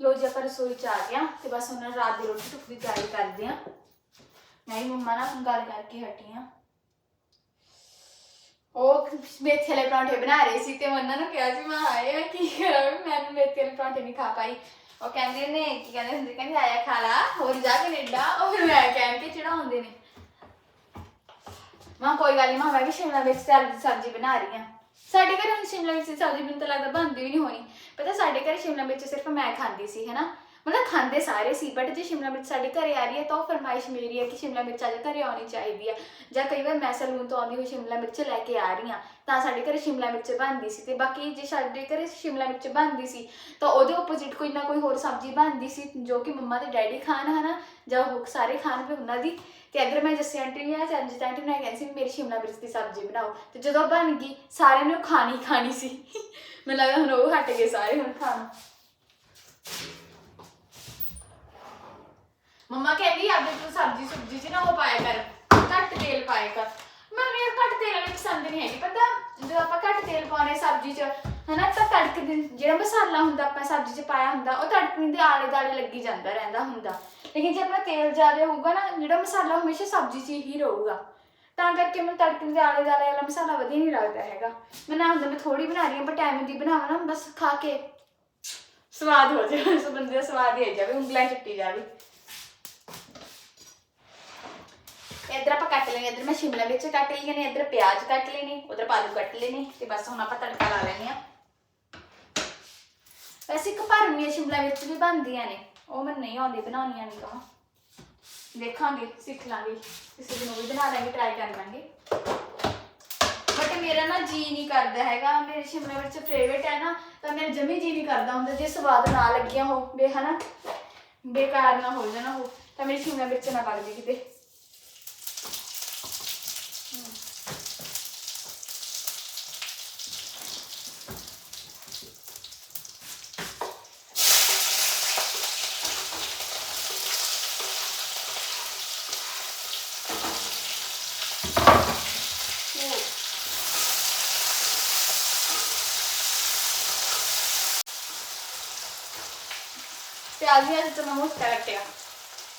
ਲੋ ਜੀ ਆਪਾਂ ਰਸੋਈ ਚ ਆ ਗਿਆ ਤੇ ਬਸ ਹੁਣ ਰਾਤ ਦੀ ਰੋਟੀ ਟੁੱਕ ਦੀ ਤਿਆਰੀ ਕਰਦੇ ਆ ਮੈਂ ਹੀ ਮੰਮਾ ਨਾਲ ਗੱਲ ਕਰਕੇ ਹਟੀ ਆ ਉਹ ਮੇਥੇ ਵਾਲੇ ਪਰੌਂਠੇ ਬਣਾ ਰਹੇ ਸੀ ਤੇ ਮੈਂ ਉਹਨਾਂ ਨੂੰ ਕਿਹਾ ਸੀ, ਮੈਂ ਆਏ ਆ ਕੀ ਕਰਾਂ? ਵੀ ਮੈਨੂੰ ਮੇਥੇ ਵਾਲੇ ਪਰੌਂਠੇ ਨਹੀਂ ਖਾ ਪਾਈ। ਉਹ ਕਹਿੰਦੇ ਨੇ, ਕੀ ਕਹਿੰਦੇ ਹੁੰਦੇ? ਕਹਿੰਦੇ, ਆਇਆ ਖਾ ਲਾ, ਹੋਰ ਜਾ ਕੈਨੇਡਾ ਉਹ ਫਿਰ ਮੈਂ ਕਹਿਣ ਕੇ ਚੜਾਉਂਦੇ ਨੇ। ਮਾਂ ਕੋਈ ਗੱਲ ਨਹੀਂ ਮਾਂ ਮੈਂ ਵੀ ਸ਼ਿਮਲਾ ਵਿੱਚ ਸਬਜ਼ੀ ਬਣਾ ਰਹੀ ਆ ਸਾਡੇ ਘਰ ਹੁਣ ਸ਼ਿਮਲਾ ਮਿਰਚ ਦੀ ਸਬਜ਼ੀ ਮੈਨੂੰ ਤਾਂ ਲੱਗਦਾ ਬਣਦੀ ਵੀ ਨਹੀਂ ਹੋਣੀ। ਪਤਾ ਸਾਡੇ ਘਰ ਸ਼ਿਮਲਾ ਮਿਰਚ ਸਿਰਫ ਮੈਂ ਖਾਂਦੀ ਸੀ, ਹੈਨਾ? ਮਤਲਬ ਖਾਂਦੇ ਸਾਰੇ ਸੀ ਬਟ ਜੇ ਸ਼ਿਮਲਾ ਮਿਰਚ ਸਾਡੇ ਘਰੇ ਆ ਰਹੀ ਹੈ ਤਾਂ ਉਹ ਫਰਮਾਇਸ਼ ਮੇਰੀ ਹੈ ਕਿ ਸ਼ਿਮਲਾ ਮਿਰਚ ਅੱਜ ਘਰੇ ਆਉਣੀ ਚਾਹੀਦੀ ਹੈ। ਜਾਂ ਕਈ ਵਾਰ ਮੈਂ ਸਲੂਨ ਤੋਂ ਆਉਂਦੀ ਹੋਈ ਸ਼ਿਮਲਾ ਮਿਰਚ ਲੈ ਕੇ ਆ ਰਹੀ ਹਾਂ, ਤਾਂ ਸਾਡੇ ਘਰੇ ਸ਼ਿਮਲਾ ਮਿਰਚ ਬਣਦੀ ਸੀ ਤੇ ਬਾਕੀ ਜੇ ਸਾਡੇ ਘਰੇ ਸ਼ਿਮਲਾ ਮਿਰਚ ਬਣਦੀ ਸੀ, ਤਾਂ ਉਹਦੇ ਆਪੋਜ਼ਿਟ ਕੋਈ ਨਾ ਕੋਈ ਹੋਰ ਸਬਜ਼ੀ ਬਣਦੀ ਸੀ ਜੋ ਕਿ ਮੰਮਾ ਤੇ ਡੈਡੀ ਖਾਣ, ਹਨਾ? ਜਾਂ ਉਹ ਸਾਰੇ ਖਾਣ ਪਏ ਉਹਨਾਂ ਦੀ। ਤੇ ਅਗਰ ਮੈਂ ਜੱਸੀ ਆਂਟੀ ਨੂੰ ਜਾਂ ਚੰਜੀਤ ਆਂਟੀ ਨੂੰ ਕਹਿੰਦੀ ਸੀ ਵੀ ਮੇਰੀ ਸ਼ਿਮਲਾ ਮਿਰਚ ਦੀ ਸਬਜ਼ੀ ਬਣਾਓ, ਤੇ ਜਦੋਂ ਬਣ ਗਈ, ਸਾਰਿਆਂ ਨੇ ਖਾਣੀ ਖਾਣੀ ਸੀ। ਮੈਨੂੰ ਲੱਗਦਾ ਹੁਣ ਉਹ ਹਟ ਗਏ ਸਾਰੇ ਹੁਣ ਖਾਣ। ਮੰਮਾ ਕਹਿੰਦੀ ਆਪਦੇ ਤੂੰ ਸਬਜ਼ੀ ਸੁਬਜ਼ੀ ਚ ਨਾ ਉਹ ਪਾਇਆ ਕਰ, ਘੱਟ ਤੇਲ ਪਾਇਆ ਕਰ। ਮੈਨੂੰ ਯਾਰ ਘੱਟ ਤੇਲ ਵਾਲੀ ਪਸੰਦ ਨਹੀਂ ਹੈਗੀ, ਪਤਾ ਜਦੋਂ ਆਪਾਂ ਘੱਟ ਤੇਲ ਪਾਉਣੇ ਸਬਜ਼ੀ ਚ, ਹਨਾ, ਤਾਂ ਤੜਕ ਦੇ ਜਿਹੜਾ ਮਸਾਲਾ ਹੁੰਦਾ, ਆਪਾਂ ਸਬਜ਼ੀ ਚ ਪਾਇਆ ਹੁੰਦਾ, ਉਹ ਤੜਕਣ ਦੇ ਆਲੇ ਦਾਲੇ ਲੱਗੀ ਜਾਂਦਾ, ਰਹਿੰਦਾ ਹੁੰਦਾ। ਲੇਕਿਨ ਜੇ ਆਪਣਾ ਤੇਲ ਜ਼ਿਆਦਾ ਹੋਊਗਾ ਨਾ, ਜਿਹੜਾ ਮਸਾਲਾ ਹਮੇਸ਼ਾ ਸਬਜ਼ੀ 'ਚ ਹੀ ਰਹੂਗਾ। ਤਾਂ ਕਰਕੇ ਮੈਨੂੰ ਤੜਕਣ ਦੇ ਆਲੇ ਦਾਲੇ ਵਾਲਾ ਮਸਾਲਾ ਵਧੀਆ ਨਹੀਂ ਲੱਗਦਾ ਹੈਗਾ। ਮੈਂ ਨਾ ਹੁੰਦਾ, ਮੈਂ ਥੋੜੀ ਬਣਾ ਰਹੀ ਹਾਂ ਪਰ ਟਾਈਮ ਦੀ ਬਣਾਵਾਂ ਨਾ, ਬਸ ਖਾ ਕੇ ਸਵਾਦ ਹੋ ਜਾਵੇ, ਉਸ ਬੰਦੇ ਦਾ ਸਵਾਦ ਹੀ ਆ ਜਾਵੇ, ਉਂਗਲਾਂ ਚੱਟੀ ਜਾਵੇ। ਇੱਧਰ ਆਪਾਂ ਕੱਟ ਲੈਣੇ ਇੱਧਰ ਮੈਂ ਸ਼ਿਮਲਾ ਮਿਰਚ ਕੱਟ ਲਈਆਂ ਨੇ ਇੱਧਰ ਪਿਆਜ਼ ਕੱਟ ਲੈਣੇ ਨੇ, ਉਧਰ ਆਲੂ ਕੱਟ ਲੈਣੇ ਤੇ ਬਸ ਹੁਣ ਆਪਾਂ ਤੜਕਾ ਲਾ ਲੈਣੇ ਆ ਵੈਸੇ ਇੱਕ ਭਰਮੀਆਂ ਸ਼ਿਮਲਾ ਮਿਰਚ ਵੀ ਬਣਦੀਆਂ ਨੇ, ਉਹ ਮੈਨੂੰ ਨਹੀਂ ਆਉਂਦੀ ਬਣਾਉਣੀਆਂ ਨਹੀਂ ਕਹਾਂ ਦੇਖਾਂਗੇ, ਸਿੱਖ ਲਾਂਗੇ, ਕਿਸੇ ਦਿਨ ਉਹ ਵੀ ਬਣਾ ਲਾਂਗੇ ਟਰਾਈ ਕਰ ਲਾਂਗੇ। ਬਟ ਮੇਰਾ ਨਾ ਜੀ ਨਹੀਂ ਕਰਦਾ ਹੈਗਾ, ਮੇਰੇ ਸ਼ਿਮਲਾ ਮਿਰਚ ਫੇਵਰੇਟ ਹੈ ਨਾ, ਤਾਂ ਮੇਰਾ ਜਮੀ ਜੀ ਨਹੀਂ ਕਰਦਾ ਹੁੰਦਾ, ਜੇ ਸਵਾਦ ਨਾ ਲੱਗੀਆਂ ਹੋ, ਬੇ ਹਨਾ, ਬੇਕਾਰ ਨਾ ਹੋ ਜਾਣਾ ਹੋ ਤਾਂ ਮੇਰੀ ਸ਼ਿਮਲਾ ਮਿਰਚ ਨਾ ਪੱਕ ਕਿਤੇ। ਪਿਆਜ਼ ਵੀ ਅੱਜ ਤੋਂ ਮੋਟਾ ਕੱਟਿਆ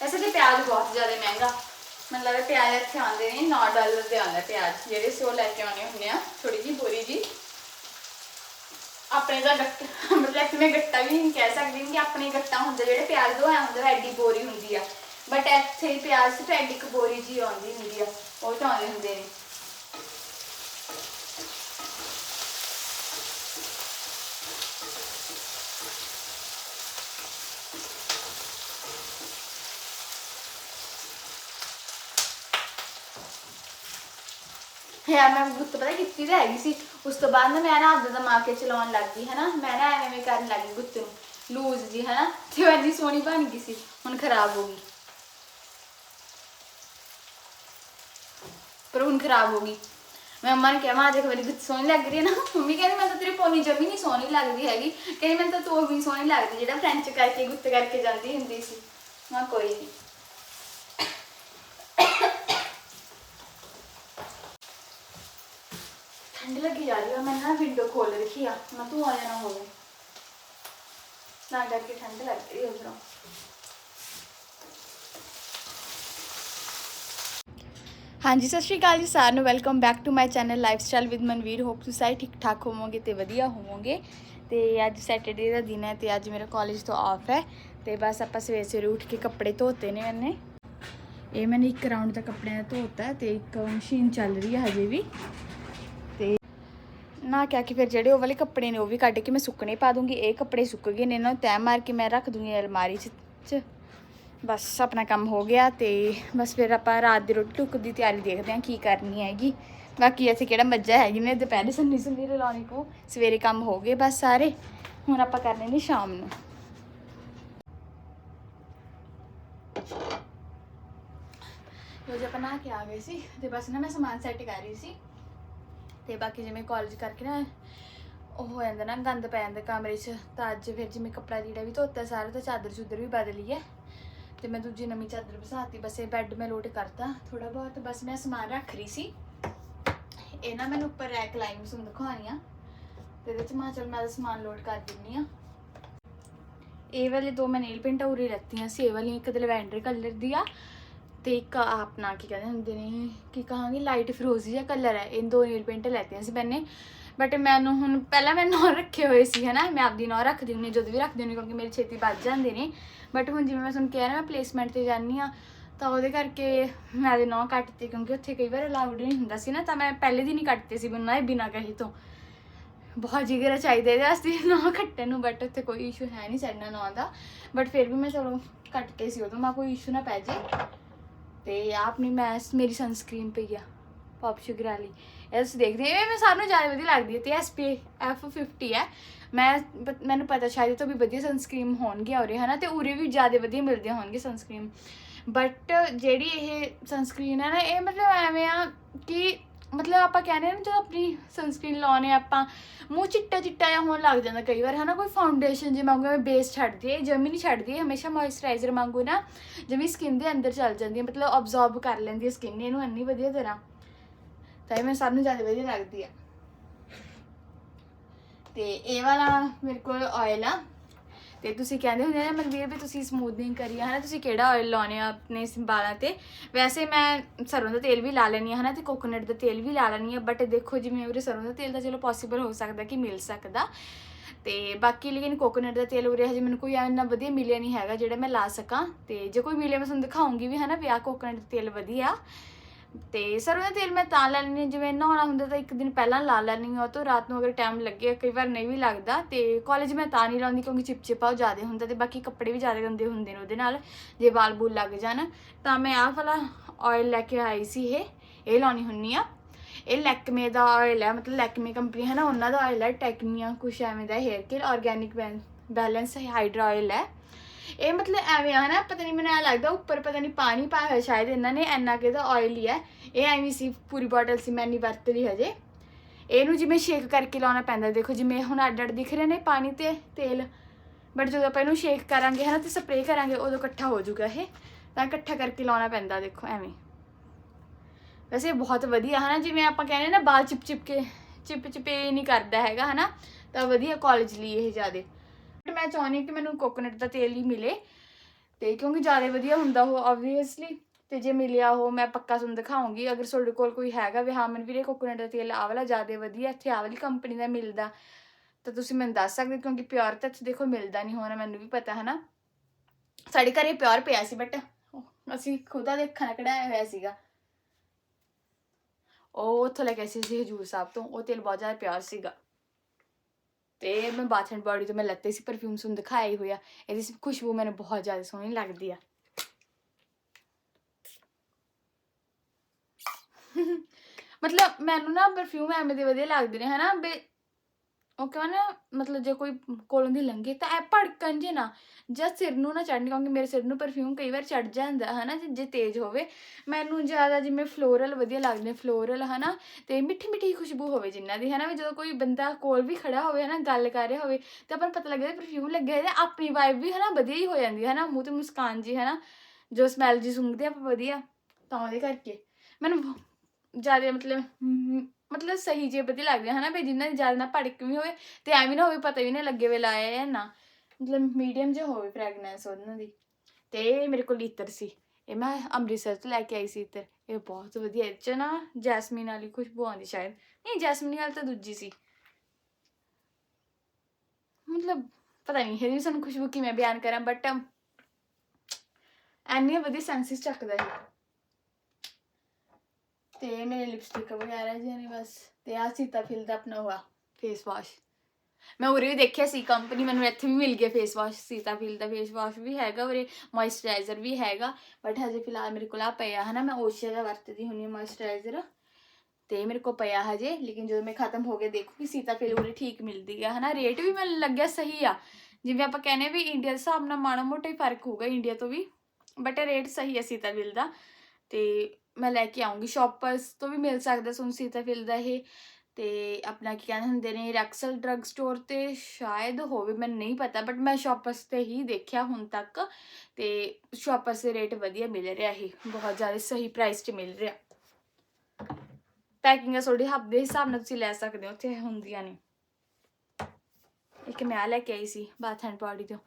ਵੈਸੇ ਤੇ ਪਿਆਜ਼ ਬਹੁਤ ਜ਼ਿਆਦਾ ਮਹਿੰਗਾ। ਮੈਨੂੰ ਲੱਗਦਾ ਪਿਆਜ਼ ਇੱਥੇ ਆਉਂਦੇ ਨੇ 9 ਡਾਲਰ ਦੇ ਆਉਂਦਾ ਪਿਆਜ਼। ਜਿਹੜੇ ਸੀ ਲੈ ਕੇ ਆਉਣੇ ਹੁੰਦੇ ਆ ਥੋੜੀ ਜੀ ਬੋਰੀ ਜੀ ਆਪਣੇ ਦਾ ਗੱਟ ਮਤਲਬ ਇੱਥੇ ਮੈਂ ਗੱਟਾ ਵੀ ਨਹੀਂ ਕਹਿ ਸਕਦੀ ਕਿ ਆਪਣੇ ਗੱਟਾ ਹੁੰਦਾ ਜਿਹੜੇ ਪਿਆਜ਼ ਦੋ ਆ ਹੁੰਦਾ ਐਡੀ ਬੋਰੀ ਹੁੰਦੀ ਆ। ਬਟ ਇੱਥੇ ਪਿਆਜ਼ ਸਿਰਫ ਐਡੀ ਕੁ ਬੋਰੀ ਜੀ ਆਉਂਦੀ ਹੁੰਦੀ ਆ, ਉਹ ਤਾਂ ਆਉਂਦੇ ਹੁੰਦੇ ਨੇ। ਯਾਰ ਮੈਂ ਗੁੱਤ ਪਤਾ ਕੀਤੀ ਤਾਂ ਹੈਗੀ ਸੀ। ਉਸ ਤੋਂ ਬਾਅਦ ਨਾ ਮੈਂ ਨਾ ਆਪਦਾ ਦਿਮਾਗ ਕੇ ਚਲਾਉਣ ਲੱਗ ਗਈ, ਹਨਾ। ਮੈਂ ਨਾ ਐਵੇਂ ਐਵੇਂ ਕਰਨ ਲੱਗ ਗਈ ਗੁੱਤ ਨੂੰ। ਲੂਜ਼ ਜੀ, ਹਨਾ। ਤੇ ਉਹ ਇੰਨੀ ਸੋਹਣੀ ਬਣ ਗਈ ਸੀ। ਹੁਣ ਖਰਾਬ ਹੋ ਗਈ। ਪਰ ਹੁਣ ਖਰਾਬ ਹੋ ਗਈ। ਮੈਂ ਮੰਮਾ ਨੂੰ ਕਿਹਾ, ਮਾਂ, ਦੇਖ ਮੇਰੀ ਗੁੱਤ ਸੋਹਣੀ ਲੱਗ ਰਹੀ ਹੈ ਨਾ। ਮੰਮੀ ਕਹਿੰਦੀ ਮੈਂ ਤਾਂ ਤੇਰੀ ਪੋਨੀ ਜਮੀ ਨਹੀਂ ਸੋਹਣੀ ਲੱਗਦੀ ਹੈਗੀ। ਕਹਿੰਦੀ, ਮੈਨੂੰ ਤਾਂ ਤੂੰ ਵੀ ਸੋਹਣੀ ਲੱਗਦੀ, ਜਿਹੜਾ ਫ੍ਰੈਂਚ ਕਰਕੇ ਗੁੱਤ ਕਰਕੇ ਜਾਂਦੀ ਹੁੰਦੀ ਸੀ। ਮੈਂ ਕੋਈ ਨਹੀਂ ਠੰਡ ਲੱਗੀ ਜਾ ਰਹੀ ਹੈ ਮੈਂ ਨਾ ਵਿੰਡੋ ਖੋਲ ਰੱਖੀ ਆ, ਮੈਂ ਤੂੰ ਆ ਜਾਣਾ ਹੋਵੇ। ਨਾ ਕਰਕੇ ਠੰਡ ਲੱਗ ਰਹੀ ਉਧਰੋਂ। ਹਾਂਜੀ, ਸਤਿ ਸ਼੍ਰੀ ਅਕਾਲ ਜੀ ਸਾਰਿਆਂ ਨੂੰ welcome back to my channel lifestyle with Manveer hope ਤੁਸੀਂ ਸਾਰੇ ਠੀਕ ਠਾਕ ਹੋਵੋਗੇ ਤੇ ਵਧੀਆ ਹੋਵੋਗੇ। ਤੇ ਅੱਜ ਸੈਟਰਡੇ ਦਾ ਦਿਨ ਹੈ ਤੇ ਅੱਜ ਮੇਰਾ ਕਾਲਜ ਤੋਂ ਆਫ ਹੈ। ਤੇ ਬਸ ਆਪਾਂ ਸਵੇਰੇ ਸਵੇਰੇ ਉੱਠ ਕੇ ਕੱਪੜੇ ਧੋਤੇ ਨੇ ਮੈਨੇ ਇਹ ਮੈਨੇ ਇੱਕ ਰਾਉਂਡ ਦਾ ਕੱਪੜਿਆਂ ਦਾ ਧੋਤਾ ਤੇ ਇੱਕ ਮਸ਼ੀਨ ਚੱਲ ਰਹੀ ਹੈ ਹਜੇ ਵੀ। ਨਾ ਕਿਹਾ ਕਿ ਫਿਰ ਜਿਹੜੇ ਉਹ ਵਾਲੇ ਕੱਪੜੇ ਨੇ ਉਹ ਵੀ ਕੱਢ ਕੇ ਮੈਂ ਸੁੱਕਣੇ ਪਾ ਦੂੰਗੀ। ਇਹ ਕੱਪੜੇ ਸੁੱਕ ਗਏ ਨੇ, ਇਹਨਾਂ ਨੂੰ ਤੈਅ ਮਾਰ ਕੇ ਮੈਂ ਰੱਖ ਦੂੰਗੀ ਅਲਮਾਰੀ 'ਚ ਬਸ ਆਪਣਾ ਕੰਮ ਹੋ ਗਿਆ ਤੇ ਬਸ ਫਿਰ ਆਪਾਂ ਰਾਤ ਦੀ ਰੋਟੀ ਟੁੱਕ ਦੀ ਤਿਆਰੀ ਦੇਖਦੇ ਹਾਂ ਕੀ ਕਰਨੀ ਹੈਗੀ। ਬਾਕੀ ਅਸੀਂ ਕਿਹੜਾ ਮੱਝਾਂ ਹੈਗੀ ਨੇ, ਦੁਪਹਿਰੇ ਸੰਨੀ ਸੰਨੀ ਰਲਾਉਣੀ ਕੋ, ਸਵੇਰੇ ਕੰਮ ਹੋ ਗਏ ਬਸ ਸਾਰੇ। ਹੁਣ ਆਪਾਂ ਕਰਨੇ ਨੇ ਸ਼ਾਮ ਨੂੰ। ਰੋਜ਼ ਆਪਾਂ ਨਹਾ ਕੇ ਆ ਗਏ ਸੀ ਤੇ ਬਸ ਨਾ ਮੈਂ ਸਮਾਨ ਸੈੱਟ ਕਰ ਰਹੀ ਸੀ। ਤੇ ਬਾਕੀ ਜਿਵੇਂ ਕਾਲਜ ਕਰਕੇ ਨਾ ਉਹ ਹੋ ਜਾਂਦਾ ਨਾ ਗੰਦ ਪੈ ਜਾਂਦਾ ਕਮਰੇ 'ਚ, ਤਾਂ ਅੱਜ ਫਿਰ ਜਿਵੇਂ ਕੱਪੜਾ ਲੀੜਾ ਵੀ ਧੋਤਾ ਸਾਰਾ ਤਾਂ ਚਾਦਰ ਚੁੱਦਰ ਵੀ ਬਦਲੀ ਹੈ ਤੇ ਮੈਂ ਦੂਜੀ ਨਵੀਂ ਚਾਦਰ ਬਸਾਤੀ ਬਸ ਇਹ ਬੈੱਡ ਮੈਂ ਲੋਡ ਕਰਤਾ। ਥੋੜਾ ਬਹੁਤ ਬਸ ਮੈਂ ਸਮਾਨ ਰੱਖ ਰਹੀ ਸੀ। ਇਹ ਨਾ ਮੈਨੂੰ ਉੱਪਰ ਰੈਕ ਲਾਈਨ ਨੂੰ ਦਿਖਾਉਣੀ ਆ ਤੇ ਇਹਦੇ 'ਚ ਮੈਂ ਕਿਹਾ ਚੱਲ ਮੈਂ ਉਹਦਾ ਸਮਾਨ ਲੋਡ ਕਰ ਦਿੰਨੀ ਆ। ਇਹ ਵਾਲੇ ਦੋ ਮੈਂ ਨੇਲ ਪਿੰਟਾਂ ਉਰੇ ਲੈਤੀਆਂ ਸੀ, ਇਹ ਵਾਲੀ ਇੱਕ ਤੇ ਲਵੈਂਡਰ ਕਲਰ ਦੀ ਆ ਤੇ ਇੱਕ ਆਪਣਾ ਕੀ ਕਹਿੰਦੇ ਹੁੰਦੇ ਨੇ, ਕੀ ਕਹਾਂਗੇ ਲਾਈਟ ਫਿਰੋਜ਼ੀ ਜਿਹਾ ਕਲਰ ਹੈ। ਇਹ ਦੋ ਨੇਲ ਪੇਂਟ ਲੈਤੀਆਂ ਸੀ ਮੈਨੇ। ਬਟ ਮੈਨੂੰ ਹੁਣ, ਪਹਿਲਾਂ ਮੈਂ ਨੌ ਰੱਖੇ ਹੋਏ ਸੀ, ਹਨਾ। ਮੈਂ ਆਪਦੀ ਨੌ ਰੱਖਦੀ ਹੁੰਦੀ, ਜਦੋਂ ਵੀ ਰੱਖਦੀ ਹੁੰਦੀ, ਕਿਉਂਕਿ ਮੇਰੇ ਛੇਤੀ ਵੱਜ ਜਾਂਦੇ ਨੇ। ਬਟ ਹੁਣ ਜਿਵੇਂ ਮੈਂ ਤੁਹਾਨੂੰ ਕਹਿ ਰਿਹਾ ਮੈਂ ਪਲੇਸਮੈਂਟ ਤੇ ਜਾਂਦੀ ਆ ਤਾਂ ਉਹਦੇ ਕਰਕੇ ਮੈਂ ਦੇ ਨੌ ਕੱਟਤੇ ਕਿਉਂਕਿ ਉੱਥੇ ਕਈ ਵਾਰ ਅਲਾਉਡ ਨਹੀਂ ਹੁੰਦਾ ਸੀ ਨਾ। ਤਾਂ ਮੈਂ ਪਹਿਲੇ ਦਿਨ ਹੀ ਕੱਟਤੇ ਸੀ ਬਿਨਾਂ, ਇਹ ਬਿਨਾਂ ਕਹੇ ਤੋਂ। ਬਹੁਤ ਜਿਗਰ ਚਾਹੀਦਾ ਇਹਦੇ ਵਾਸਤੇ ਨੌ ਕੱਟਣ ਨੂੰ ਬਟ ਉੱਥੇ ਕੋਈ ਇਸ਼ੂ ਹੈ ਨਹੀਂ ਸਾਡੇ ਨੌ ਦਾ। ਬਟ ਫਿਰ ਵੀ ਮੈਂ ਚਲੋ ਕੱਟਤੇ ਸੀ ਉਦੋਂ, ਮੈਂ ਕੋਈ ਇਸ਼ੂ ਨਾ ਪੈ ਜੇ। ਤੇ ਆਪਣੀ ਮੈਂ ਮੇਰੀ ਸਨਸਕ੍ਰੀਨ ਪਈ ਆ ਪੌਪ ਸ਼ੂਗਰ ਵਾਲੀ ਇਹ ਤੁਸੀਂ ਦੇਖਦੇ ਹੋ, ਇਹ ਮੈਂ ਸਾਰਿਆਂ ਨੂੰ ਜ਼ਿਆਦਾ ਵਧੀਆ ਲੱਗਦੀ ਹੈ ਤੇ SPF 50 ਹੈ। ਮੈਂ ਮੈਨੂੰ ਪਤਾ ਸ਼ਾਇਦ ਇਹ ਤੋਂ ਵੀ ਵਧੀਆ ਸਨਸਕ੍ਰੀਨ ਹੋਣਗੇ ਉਰੇ, ਹਨਾ? ਤੇ ਉਰੇ ਵੀ ਜ਼ਿਆਦਾ ਵਧੀਆ ਮਿਲਦੇ ਹੋਣਗੇ ਸਨਸਕ੍ਰੀਨ ਬਟ ਜਿਹੜੀ ਇਹ ਸਨਸਕ੍ਰੀਨ ਹੈ ਨਾ, ਇਹ ਮਤਲਬ ਐਵੇਂ ਆ ਕਿ ਮਤਲਬ ਆਪਾਂ ਕਹਿੰਦੇ ਆ ਨਾ, ਜਦੋਂ ਆਪਣੀ ਸਨਸਕ੍ਰੀਨ ਲਾਉਨੇ ਆਪਾਂ, ਮੂੰਹ ਚਿੱਟਾ ਚਿੱਟਾ ਜਿਹਾ ਹੋਣ ਲੱਗ ਜਾਂਦਾ ਕਈ ਵਾਰ, ਹਨਾ? ਕੋਈ ਫਾਊਂਡੇਸ਼ਨ ਜੇ ਮੰਗੂ ਮੈਂ ਬੇਸ ਛੱਡਦੀ ਹੈ ਜਮੀ ਨਹੀਂ ਛੱਡਦੀ ਹੈ ਹਮੇਸ਼ਾ ਮੋਇਸਚਰਾਈਜ਼ਰ ਮੰਗੂ ਨਾ, ਜਿਵੇਂ ਸਕਿਨ ਦੇ ਅੰਦਰ ਚੱਲ ਜਾਂਦੀ ਹੈ, ਮਤਲਬ ਅਬਜ਼ੌਰਬ ਕਰ ਲੈਂਦੀ ਹੈ ਸਕਿਨ ਇਹਨੂੰ ਇੰਨੀ ਵਧੀਆ ਤਰ੍ਹਾਂ। ਤਾਂ ਇਹ ਮੈਨੂੰ ਸਭ ਨੂੰ ਜ਼ਿਆਦਾ ਵਧੀਆ ਲੱਗਦੀ ਆ। ਤੇ ਇਹ ਵਾਲਾ ਮੇਰੇ ਕੋਲ ਆਇਲ ਆ। ਤੇ ਤੁਸੀਂ ਕਹਿੰਦੇ ਹੁੰਦੇ ਨੇ, ਮਨਵੀਰ ਵੀ ਤੁਸੀਂ ਸਮੂਥਨਿੰਗ ਕਰੀ ਆ ਹਨਾ? ਤੁਸੀਂ ਕਿਹੜਾ ਆਇਲ ਲਾਉਣੇ ਆ ਆਪਣੇ ਬਾਲਾਂ ਤੇ? ਵੈਸੇ ਮੈਂ ਸਰੋਂ ਦਾ ਤੇਲ ਵੀ ਲਾ ਲੈਣੀ ਆ ਹਨਾ? ਤੇ ਕੋਕੋਨਟ ਦਾ ਤੇਲ ਵੀ ਲਾ ਲੈਣੀ ਆ ਬਟ ਦੇਖੋ ਜਿਵੇਂ ਉਰੇ ਸਰੋਂ ਦਾ ਤੇਲ ਤਾਂ ਚਲੋ ਪੋਸੀਬਲ ਹੋ ਸਕਦਾ ਕਿ ਮਿਲ ਸਕਦਾ। ਤੇ ਬਾਕੀ ਲੇਕਿਨ ਕੋਕੋਨਟ ਦਾ ਤੇਲ ਉਰੇ ਹਜੇ ਮੈਨੂੰ ਕੋਈ ਇੰਨਾ ਵਧੀਆ ਮਿਲਿਆ ਨਹੀਂ ਹੈਗਾ ਜਿਹੜਾ ਮੈਂ ਲਾ ਸਕਾਂ। ਤੇ ਜੇ ਕੋਈ ਮਿਲਿਆ ਮੈਂ ਤੁਹਾਨੂੰ ਦਿਖਾਉਂਗੀ ਵੀ, ਹਨਾ? ਵੀ ਆਹ ਕੋਕੋਨਟ ਦਾ ਤੇਲ ਵਧੀਆ। ਤੇ ਸਰੋਂ ਦਾ ਤੇਲ ਮੈਂ ਤਾਂ ਲੈ ਲੈਂਦੀ ਹਾਂ, ਜਿਵੇਂ ਨਹਾਉਣਾ ਹੁੰਦਾ ਤਾਂ ਇੱਕ ਦਿਨ ਪਹਿਲਾਂ ਲਾ ਲੈਂਦੀ ਹਾਂ, ਉਹ ਤੋਂ ਰਾਤ ਨੂੰ ਅਗਰ ਟਾਈਮ ਲੱਗੇ, ਕਈ ਵਾਰ ਨਹੀਂ ਵੀ ਲੱਗਦਾ ਤੇ ਕਾਲਜ ਮੈਂ ਤਾਂ ਨਹੀਂ ਲਾਉਂਦੀ ਕਿਉਂਕਿ ਚਿਪਚਿਪਾ ਉਹ ਜ਼ਿਆਦਾ ਹੁੰਦਾ ਤੇ ਬਾਕੀ ਕੱਪੜੇ ਵੀ ਜ਼ਿਆਦਾ ਗੰਦੇ ਹੁੰਦੇ ਨੇ ਉਹਦੇ ਨਾਲ, ਜੇ ਵਾਲ ਬੂਲ ਲੱਗ ਜਾਣ। ਤਾਂ ਮੈਂ ਆਹ ਵਾਲਾ ਆਇਲ ਲੈ ਕੇ ਆਈ ਸੀ ਇਹ ਇਹ ਲਾਉਣੀ ਹੁੰਨੀ ਆ ਇਹ ਲੈਕਮੇ ਦਾ ਆਇਲ ਹੈ, ਮਤਲਬ ਲੈਕਮੇ ਕੰਪਨੀ ਹੈ ਨਾ, ਉਹਨਾਂ ਦਾ ਆਇਲ ਹੈ ਟੈਕਨੀਆ ਕੁਛ ਐਵੇਂ ਦਾ hair care organic balance hydra oil ਹੈ। ਇਹ ਮਤਲਬ ਐਵੇਂ ਆ ਨਾ ਪਤਾ ਨਹੀਂ ਮੈਨੂੰ ਐ ਲੱਗਦਾ ਉੱਪਰ ਪਤਾ ਨਹੀਂ ਪਾਣੀ ਪਾਇਆ ਹੋਇਆ, ਸ਼ਾਇਦ ਇਹਨਾਂ ਨੇ ਇੰਨਾ ਕਿ ਦਾ ਆਇਲ ਹੀ ਹੈ ਇਹ ਐਵੇਂ ਸੀ, ਪੂਰੀ ਬੋਟਲ ਸੀ, ਮੈਂ ਨਹੀਂ ਵਰਤ ਲਈ ਹਜੇ। ਇਹਨੂੰ ਜਿਵੇਂ ਸ਼ੇਕ ਕਰਕੇ ਲਾਉਣਾ ਪੈਂਦਾ, ਦੇਖੋ ਜਿਵੇਂ ਹੁਣ ਅੱਡ ਅੱਡ ਦਿਖ ਰਹੇ ਨੇ ਪਾਣੀ ਤੇ ਤੇਲ। ਬਟ ਜਦੋਂ ਆਪਾਂ ਇਹਨੂੰ ਸ਼ੇਕ ਕਰਾਂਗੇ, ਹਨਾ, ਤੇ ਸਪਰੇਅ ਕਰਾਂਗੇ, ਉਦੋਂ ਇਕੱਠਾ ਹੋ ਜਾਊਗਾ ਇਹ। ਤਾਂ ਇਕੱਠਾ ਕਰਕੇ ਲਾਉਣਾ ਪੈਂਦਾ, ਦੇਖੋ ਐਵੇਂ। ਵੈਸੇ ਇਹ ਬਹੁਤ ਵਧੀਆ, ਹਨਾ, ਜਿਵੇਂ ਆਪਾਂ ਕਹਿੰਦੇ ਨਾ ਬਾਲ ਚਿਪ ਚਿਪ ਕੇ ਚਿਪ ਚਿਪੇ ਨਹੀਂ ਕਰਦਾ ਹੈਗਾ, ਹਨਾ? ਤਾਂ ਵਧੀਆ ਕਾਲਜ ਲਈ ਇਹ ਜ਼ਿਆਦੇ। ਮੈਂ ਚਾਹੁੰਦੀ ਹਾਂ ਕਿ ਮੈਨੂੰ ਕੋਕੋਨਟ ਦਾ ਤੇਲ ਹੀ ਮਿਲੇ ਤੇ ਕਿਉਂਕਿ ਜ਼ਿਆਦਾ ਵਧੀਆ ਹੁੰਦਾ ਉਹ ਆਬਵੀਅਸਲੀ ਤੇ ਜੇ ਮਿਲਿਆ ਉਹ ਮੈਂ ਪੱਕਾ ਤੁਹਾਨੂੰ ਦਿਖਾਉਂਗੀ। ਅਗਰ ਤੁਹਾਡੇ ਕੋਲ ਕੋਈ ਹੈਗਾ ਵੀ ਹਾਂ, ਮੈਨੂੰ ਵੀਰੇ ਕੋਕੋਨਟ ਦਾ ਤੇਲ ਆਹ ਵਾਲਾ ਜ਼ਿਆਦਾ ਵਧੀਆ, ਇੱਥੇ ਆਹ ਵਾਲੀ ਕੰਪਨੀ ਦਾ ਮਿਲਦਾ, ਤਾਂ ਤੁਸੀਂ ਮੈਨੂੰ ਦੱਸ ਸਕਦੇ ਹੋ ਕਿਉਂਕਿ ਪਿਓਰ ਤਾਂ ਇੱਥੇ ਦੇਖੋ ਮਿਲਦਾ ਨਹੀਂ ਹੋਣਾ, ਮੈਨੂੰ ਵੀ ਪਤਾ ਹੈ ਨਾ ਸਾਡੇ ਘਰੇ ਪਿਓਰ ਪਿਆ ਸੀ ਬਟ ਅਸੀਂ ਖੁਦਾ ਦੇਖਣਾ ਕਢਾਇਆ ਹੋਇਆ ਸੀਗਾ। ਉਹ ਉੱਥੋਂ ਲੈ ਕੇ ਸੀ ਹਜੂਰ ਸਾਹਿਬ ਤੋਂ, ਉਹ ਤੇਲ ਬਹੁਤ ਜ਼ਿਆਦਾ ਪਿਓਰ ਸੀਗਾ। ਤੇ ਮੈਂ ਬਾਥ ਐਂਡ ਬਾਡੀ ਤੋਂ ਮੈਂ ਲੱਤੇ ਸੀ ਪਰਫਿਊਮ ਸੁਣ ਦਿਖਾਇਆ ਹੀ ਹੋਇਆ ਇਹਦੀ ਖੁਸ਼ਬੂ ਮੈਨੂੰ ਬਹੁਤ ਜ਼ਿਆਦਾ ਸੋਹਣੀ ਲੱਗਦੀ ਆ। ਮਤਲਬ ਮੈਨੂੰ ਨਾ ਪਰਫਿਊਮ ਐਵੇਂ ਦੇ ਵਧੀਆ ਲੱਗਦੇ ਨੇ, ਹਨਾ? ਬੇ ਉਹ ਕਹਿੰਦਾ ਨਾ ਮਤਲਬ ਜੇ ਕੋਈ ਕੋਲੋਂ ਦੀ ਲੰਘੇ ਤਾਂ ਐ ਭੜਕਣ ਜੇ ਨਾ, ਜਾਂ ਸਿਰ ਨੂੰ ਨਾ ਚੜਨ ਕਿਉਂਕਿ ਮੇਰੇ ਸਿਰ ਨੂੰ ਪਰਫਿਊਮ ਕਈ ਵਾਰ ਚੜ ਜਾਂਦਾ, ਹਨਾ, ਜੇ- ਜੇ ਤੇਜ਼ ਹੋਵੇ। ਮੈਨੂੰ ਜ਼ਿਆਦਾ ਜਿਵੇਂ ਫਲੋਰਲ ਵਧੀਆ ਲੱਗਦੇ ਨੇ ਫਲੋਰਲ ਹਨਾ, ਤੇ ਮਿੱਠੀ ਮਿੱਠੀ ਖੁਸ਼ਬੂ ਹੋਵੇ ਜਿੰਨਾਂ ਦੀ, ਹਨਾ, ਵੀ ਜਦੋਂ ਕੋਈ ਬੰਦਾ ਕੋਲ ਵੀ ਖੜਾ ਹੋਵੇ, ਹਨਾ, ਗੱਲ ਕਰ ਰਿਹਾ ਹੋਵੇ, ਤਾਂ ਆਪਾਂ ਨੂੰ ਪਤਾ ਲੱਗਦਾ ਪਰਫਿਊਮ ਲੱਗਿਆ ਹੈ ਆਪਣੀ ਵਾਈਬ ਵੀ, ਹਨਾ, ਵਧੀਆ ਹੀ ਹੋ ਜਾਂਦੀ ਹੈ, ਹਨਾ, ਮੂੰਹ ਤੇ ਮੁਸਕਾਨ ਜੀ, ਹਨਾ, ਜੋ ਸਮੈਲ ਜੀ ਸੁੰਘਦੇ ਆਪਾਂ ਵਧੀਆ, ਤਾਂ ਉਹਦੇ ਕਰਕੇ। ਮੈਨੂੰ ਜ਼ਿਆਦਾ ਮਤਲਬ ਮਤਲਬ ਸਹੀ ਜੇ ਵਧੀਆ ਲੱਗਦੇ ਹਨਾ ਵੀ ਜਿੰਨਾ ਜ਼ਿਆਦਾ ਨਾ ਭੜਕ ਵੀ ਹੋਵੇ ਤੇ ਐਵੇਂ ਨਾ ਹੋਵੇ ਪਤਾ ਵੀ ਨਾ ਲੱਗੇ ਵੇ ਲਾਇਆ ਹੈ ਨਾ। ਮਤਲਬ ਮੀਡੀਅਮ ਜਿਹਾ ਹੋਵੇ ਫ੍ਰੈਗਨੈਂਸ ਉਹਨਾਂ ਦੀ। ਤੇ ਮੇਰੇ ਕੋਲ ਇਤਰ ਸੀ। ਇਹ ਮੈਂ ਅੰਮ੍ਰਿਤਸਰ ਤੋਂ ਲੈ ਕੇ ਆਈ ਸੀ ਇੱਧਰ ਇਹ ਬਹੁਤ ਵਧੀਆ, ਇਹ ਚ ਨਾ ਜੈਸਮੀਨ ਵਾਲੀ ਖੁਸ਼ਬੂ ਆਉਂਦੀ ਸ਼ਾਇਦ। ਨਹੀਂ, ਜੈਸਮੀਨ ਵਾਲੀ ਤਾਂ ਦੂਜੀ ਸੀ। ਮਤਲਬ ਪਤਾ ਨਹੀਂ ਇਹਦੀ ਸਾਨੂੰ ਖੁਸ਼ਬੂ ਕਿਵੇਂ ਬਿਆਨ ਕਰਾਂ ਬਟ ਐਨੀ ਵਧੀਆ ਸੈਂਸਿਸ ਚੱਕਦਾ ਹੈ ਤੇ ਮੇਰੇ ਲਿਪਸਟਿਕ ਵਗੈਰਾ ਜਿਹੇ ਨੇ ਬਸ, ਤੇ ਆ ਸੀਤਾਫਿਲ ਦਾ ਆਪਣਾ ਹੋਆ ਫੇਸ ਵਾਸ਼ ਮੈਂ ਉਰੇ ਵੀ ਦੇਖਿਆ ਸੀ ਕੰਪਨੀ ਮੈਨੂੰ ਇੱਥੇ ਵੀ ਮਿਲ ਗਿਆ ਫੇਸ ਵਾਸ਼ ਸੀਤਾਫਿਲ ਦਾ ਫੇਸ ਵਾਸ਼ ਵੀ ਹੈਗਾ, ਉਰੇ ਮੋਇਸਚਰਾਈਜ਼ਰ ਵੀ ਹੈਗਾ ਬਟ ਹਜੇ ਫਿਲਹਾਲ ਮੇਰੇ ਕੋਲ ਆ ਪਿਆ ਹਨਾ, ਮੈਂ ਓਸ਼ੀਆ ਦਾ ਵਰਤਦੀ ਹੁੰਨੀ ਹਾਂ ਮੋਇਸਚਰਾਈਜ਼ਰ ਤੇ ਮੇਰੇ ਕੋਲ ਪਿਆ ਹਜੇ, ਲੇਕਿਨ ਜਦੋਂ ਮੈਂ ਖਤਮ ਹੋ ਗਿਆ ਦੇਖੂਗੀ ਸੀਤਾਫਿਲ ਉਰੇ ਠੀਕ ਮਿਲਦੀ ਆ ਹਨਾ ਰੇਟ ਵੀ ਮੈਨੂੰ ਲੱਗਿਆ ਸਹੀ ਆ। ਜਿਵੇਂ ਆਪਾਂ ਕਹਿੰਦੇ ਆ ਵੀ ਇੰਡੀਆ ਦੇ ਹਿਸਾਬ ਨਾਲ ਮਾੜਾ ਮੋਟਾ ਹੀ ਫ਼ਰਕ ਹੋਊਗਾ ਇੰਡੀਆ ਤੋਂ ਵੀ ਬਟ ਰੇਟ ਸਹੀ ਹੈ ਸੀਤਾਫਿਲ ਦਾ। ਤੇ ਮੈਂ ਲੈ ਕੇ ਆਉਂਗੀ। ਸ਼ਾਪਰਸ ਤੋਂ ਵੀ ਮਿਲ ਸਕਦਾ ਸੁਣ ਸੀਤਾਫਿਲ ਦਾ ਇਹ। ਤੇ ਆਪਣਾ ਕੀ ਕਹਿੰਦੇ ਹੁੰਦੇ ਨੇ, ਰੈਕਸਲ ਡਰੱਗ ਸਟੋਰ ਤੇ ਸ਼ਾਇਦ ਹੋਵੇ, ਮੈਨੂੰ ਨਹੀਂ ਪਤਾ ਬਟ ਮੈਂ ਸ਼ਾਪਰਸ ਤੇ ਹੀ ਦੇਖਿਆ ਹੁਣ ਤੱਕ। ਤੇ ਸ਼ਾਪਰਸ ਦੇ ਰੇਟ ਵਧੀਆ ਮਿਲ ਰਿਹਾ ਇਹ। ਬਹੁਤ ਜ਼ਿਆਦਾ ਸਹੀ ਪ੍ਰਾਈਸ 'ਚ ਮਿਲ ਰਿਹਾ। ਪੈਕਿੰਗ ਤੁਹਾਡੇ ਹੱਬ ਦੇ ਹਿਸਾਬ ਨਾਲ ਤੁਸੀਂ ਲੈ ਸਕਦੇ ਹੋ, ਉੱਥੇ ਹੁੰਦੀਆਂ ਨੇ। ਇੱਕ ਮੈਂ ਲੈ ਕੇ ਆਈ ਸੀ ਬਾਥ ਐਂਡ ਬਾਡੀ ਤੋਂ।